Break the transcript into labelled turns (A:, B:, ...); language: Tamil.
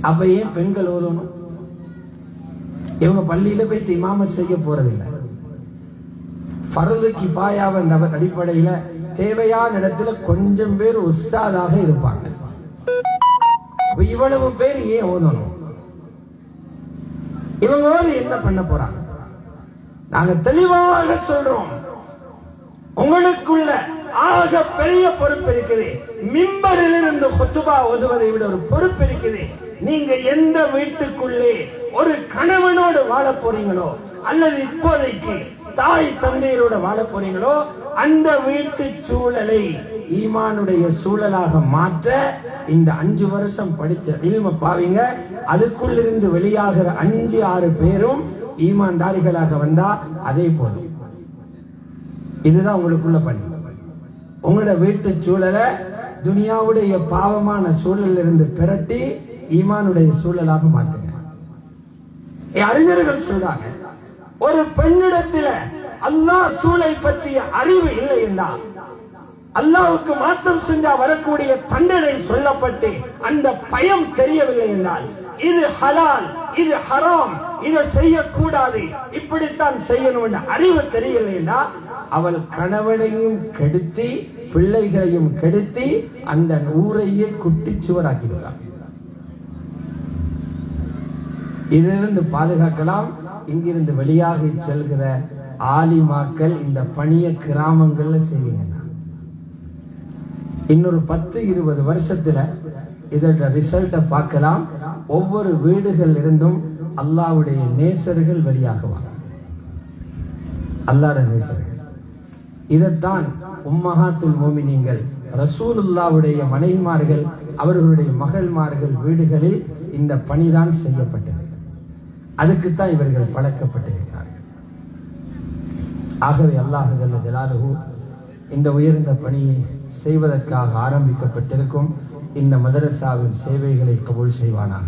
A: அப்ப ஏன் பெண்கள் ஓதணும். இவங்க பள்ளியில போய் இமாமத் செய்ய போறதில்லை. பரது கிபாயாவ அடிப்படையில தேவையான இடத்துல கொஞ்சம் பேர் உஸ்தாதாக இருப்பாங்க. இவ்வளவு பேர் ஏன் ஓதணும்? இவங்க என்ன பண்ண போறாங்க? நாங்க தெளிவாக சொல்றோம். உங்களுக்குள்ள ஆக பெரிய பொறுப்பு இருக்குது. மிம்பரில் இருந்து கொத்துபா ஓதுவதை விட ஒரு பொறுப்பு இருக்குது. நீங்க எந்த வீட்டுக்குள்ளே ஒரு கணவனோடு வாழ போறீங்களோ அல்லது இப்போதைக்கு தாய் தந்தையரோட வாழ போறீங்களோ அந்த வீட்டு சூழலை ஈமானுடைய சூழலாக மாற்ற இந்த அஞ்சு வருஷம் படிச்ச இல்ம பாவிங்க அதுக்குள்ளிருந்து வெளியாகிற அஞ்சு ஆறு பேரும் ஈமான்தாரிகளாக வந்தா அதே போதும். இதுதான் உங்களுக்குள்ள பணி. உங்களோட வீட்டு சூழலை துனியாவுடைய பாவமான சூழலில் இருந்து பிரட்டி ஈமானுடைய சூழலாக மாத்துங்க. அறிஞர்கள் சொல்றாங்க ஒரு பெண்ணிடத்துல அல்லாஹ் சூழலை பற்றிய அறிவு இல்லை என்றால் அல்லாவுக்கு மாற்றம் செஞ்சா வரக்கூடிய தண்டனை சொல்லப்பட்டு அந்த பயம் தெரியவில்லை என்றால் இது ஹலால் இது ஹராம் இதை செய்யக்கூடாது இப்படித்தான் செய்யணும் அறிவு தெரியவில்லை என்றால் அவள் கணவனையும் கெடுத்தி பிள்ளைகளையும் கெடுத்தி அந்த ஊரையே குட்டி விடுறாள் இதிலிருந்து பாதுகாக்கலாம். இங்கிருந்து வெளியாகி செல்கிற ஆலிமாக்கள் இந்த பணிய கிராமங்கள்ல செய்வீங்கன்னா இன்னொரு பத்து இருபது வருஷத்துல இதோட ரிசல்ட்டை பார்க்கலாம். ஒவ்வொரு வீடுகள் இருந்தும் அல்லாவுடைய நேசர்கள் வெளியாகுவாங்க. அல்லாட நேசர்கள். இதைத்தான் உம்மஹாத்துல் மோமினிங்கள் ரசூலுல்லாவுடைய மனைவிமார்கள் அவர்களுடைய மகள்மார்கள் வீடுகளில் இந்த பணிதான் செய்யப்பட்டது. அதுக்குத்தான் இவர்கள் பழக்கப்பட்டிருக்கிறார்கள். ஆகவே அல்லாஹ் ஜல்ல ஜலாலுஹு இந்த உயர்ந்த பணியை செய்வதற்காக ஆரம்பிக்கப்பட்டிருக்கும் இந்த மதரசாவின் சேவைகளை கபூல் செய்வானாக.